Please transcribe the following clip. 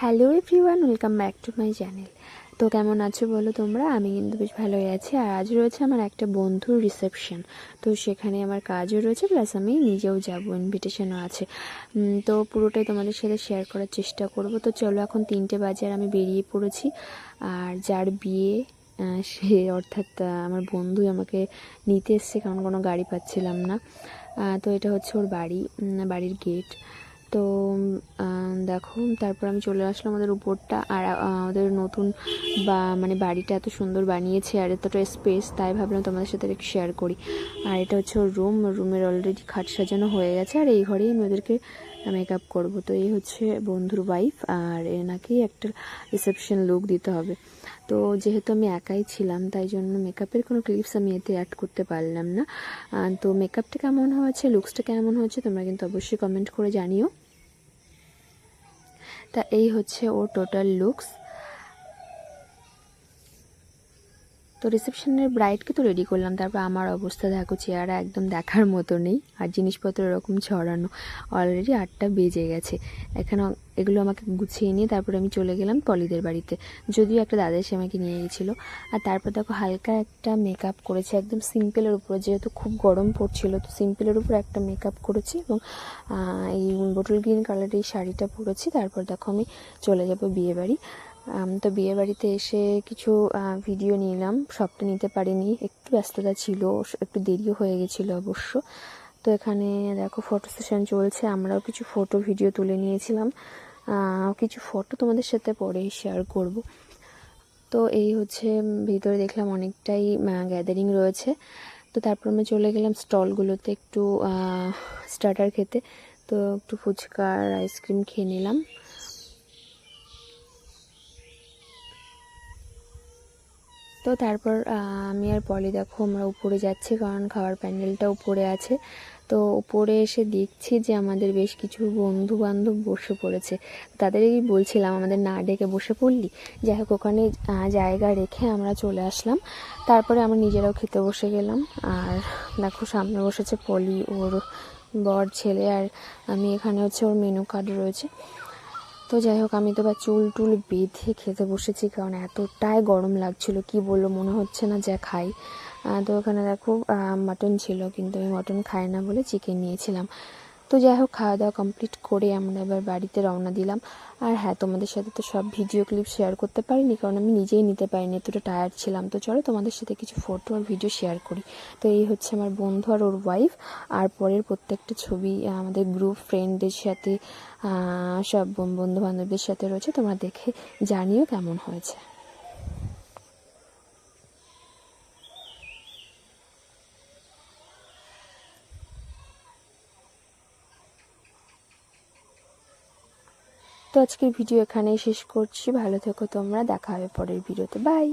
Hello everyone welcome back to my channel তো কেমন আছো বলো তোমরা? আমি কিন্তু বেশ ভালোই আছি। আর আজ রয়েছে আমার একটা বন্ধুর রিসেপশন তো সেখানে আমার কাজও রয়েছে প্লাস আমি নিজেও যাব ইনভিটেশনও আছে। তো পুরোটাই তোমাদের সাথে শেয়ার করার চেষ্টা করব। তো চলো এখন তিনটে বাজে আর আমি বেরিয়ে পড়েছি। আর যার বিয়ে সে অর্থাৎ আমার বন্ধুই আমাকে নিতে এসছে, কারণ কোনো গাড়ি পাচ্ছিলাম না। তো এটা হচ্ছে ওর বাড়ি বাড়ির গেট তো দেখো, তারপর আমি চলে আসলাম আমাদের উপরটা। আর আমাদের নতুন বা মানে বাড়িটা এত সুন্দর বানিয়েছে আর এতটা স্পেস তাই ভাবলাম তোমাদের সাথে একটু শেয়ার করি। আর এটা হচ্ছে রুম রুমের অলরেডি খাট সাজানো হয়ে গেছে। আর এই ঘরেই আমি ওদেরকে মেকআপ করব। তো এই হচ্ছে বন্ধুর ওয়াইফ আর এনাকেই একটা রিসেপশন লুক দিতে হবে। তো যেহেতু আমি একাই ছিলাম, তাই জন্য মেকআপের কোনো ক্লিপস আমি এতে অ্যাড করতে পারলাম না। তো মেকআপটা কেমন হয়েছে লুকসটা কেমন হয়েছে, তোমরা কিন্তু অবশ্যই কমেন্ট করে জানিও। তা এই হচ্ছে ওর টোটাল লুকস তো রিসেপশনের ব্রাইডকে তো রেডি করলাম, তারপর আমার অবস্থা দেখো চেয়ারা একদম দেখার মতো নেই, আর জিনিসপত্র এরকম ছড়ানো অলরেডি আটটা বেজে গেছে। এখানে এগুলো আমাকে গুছিয়ে নিয়ে তারপরে আমি চলে গেলাম পলিদের বাড়িতে, যদিও একটা দাদা এসে আমাকে নিয়ে গেছিল। আর তারপর দেখো হালকা একটা মেকআপ করেছে, একদম সিম্পলের উপরে, যেহেতু খুব গরম পড়ছিল, তো সিম্পলের উপর একটা মেকআপ করেছি এবং এই বোটল গ্রিন কালারের এই শাড়িটা পরেছি। তারপর দেখো আমি চলে যাব বিয়ে বাড়ি আম, তো বিয়ে বাড়িতে এসে কিছু ভিডিও নিলাম। সবটা নিতে পারিনি। একটু ব্যস্ততা ছিল একটু দেরিও হয়ে গেছিল অবশ্য। তো এখানে দেখো ফটো সেশন চলছে। আমরাও কিছু ফটো ভিডিও তুলে নিয়েছিলাম। কিছু ফটো তোমাদের সাথে পরেই শেয়ার করব। তো এই হচ্ছে ভিতরে দেখলাম অনেকটাই গ্যাদারিং রয়েছে। তো তারপর আমরা চলে গেলাম স্টলগুলোতে একটু স্টার্টার খেতে। তো একটু ফুচকা আর আইসক্রিম খেয়ে নিলাম। তো তারপর আমি আর পলি দেখো আমরা উপরে যাচ্ছি, কারণ খাওয়ার প্যান্ডেলটা উপরে আছে। তো উপরে এসে দেখছি যে আমাদের বেশ কিছু বন্ধু বান্ধব বসে পড়েছে। তাদেরই বলছিলাম, আমাদের না ডেকে বসে পড়লি? যাই হোক, ওখানে জায়গা রেখে আমরা চলে আসলাম। তারপরে আমরা নিজেরাও খেতে বসে গেলাম। আর দেখো, সামনে বসেছে পলি, ওর বর, ছেলে, আর আমি এখানে হচ্ছে ওর মেনু কার্ড রয়েছে। তো যাই হোক, আমি তো বা চুল টুল বেঁধে খেতে বসেছি, কারণ এতটাই গরম লাগছিল, কি বলল মনে হচ্ছে না যা খাই। তো ওখানে দেখো মাটন ছিল, কিন্তু আমি মটন খাই না বলে চিকেন নিয়েছিলাম। তো যাই হোক, খাওয়া দাওয়া কমপ্লিট করে আমরা এবার বাড়িতে রওনা দিলাম। আর হ্যাঁ তোমাদের সাথে তো সব ভিডিও ক্লিপ শেয়ার করতে পারিনি, কারণ আমি নিজেই নিতে পারিনি, এতটা টায়ার্ড ছিলাম। তো চলো তোমাদের সাথে কিছু ফটো আর ভিডিও শেয়ার করি। তো এই হচ্ছে আমার বন্ধু আর ওর ওয়াইফ আর পরের প্রত্যেকটা ছবি আমাদের গ্রুপ ফ্রেন্ডদের সাথে সব বন্ধু বান্ধবদের সাথে রয়েছে। তোমরা দেখে জানিও কেমন হয়েছে। তো আজকের ভিডিও এখানেই শেষ করছি। ভালো থেকো তোমরা দেখা হবে পরের ভিডিওতে। বাই